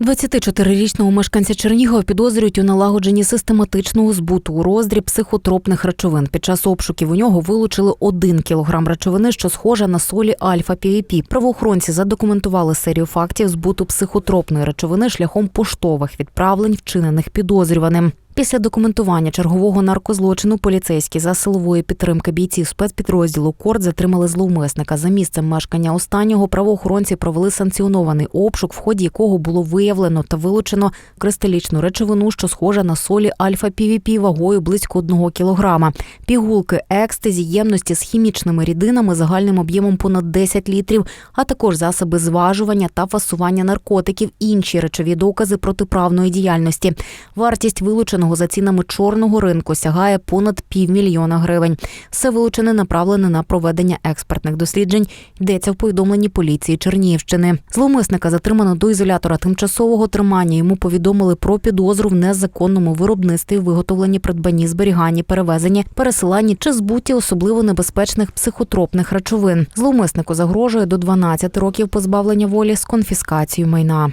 24-річного мешканця Чернігова підозрюють у налагодженні систематичного збуту у роздріб психотропних речовин. Під час обшуків у нього вилучили один кілограм речовини, що схожа на солі альфа Піпі. Правоохоронці задокументували серію фактів збуту психотропної речовини шляхом поштових відправлень, вчинених підозрюваним. Після документування чергового наркозлочину поліцейські за силової підтримки бійців спецпідрозділу Корд затримали зловмисника. За місцем мешкання останнього правоохоронці провели санкціонований обшук, в ході якого було виявлено та вилучено кристалічну речовину, що схожа на солі альфа півіпі вагою близько одного кілограма. Пігулки екстезі, ємності з хімічними рідинами загальним об'ємом понад 10 літрів, а також засоби зважування та фасування наркотиків, інші речові докази протиправної діяльності. Вартість вилученого за цінами чорного ринку сягає понад півмільйона гривень. Все вилучене направлене на проведення експертних досліджень. Йдеться в повідомленні поліції Чернігівщини. Зловмисника затримано до ізолятора тимчасового тримання. Йому повідомили про підозру в незаконному виробництві, виготовленні, придбанні, зберіганні, перевезенні, пересиланні чи збуті особливо небезпечних психотропних речовин. Зловмиснику загрожує до 12 років позбавлення волі з конфіскацією майна.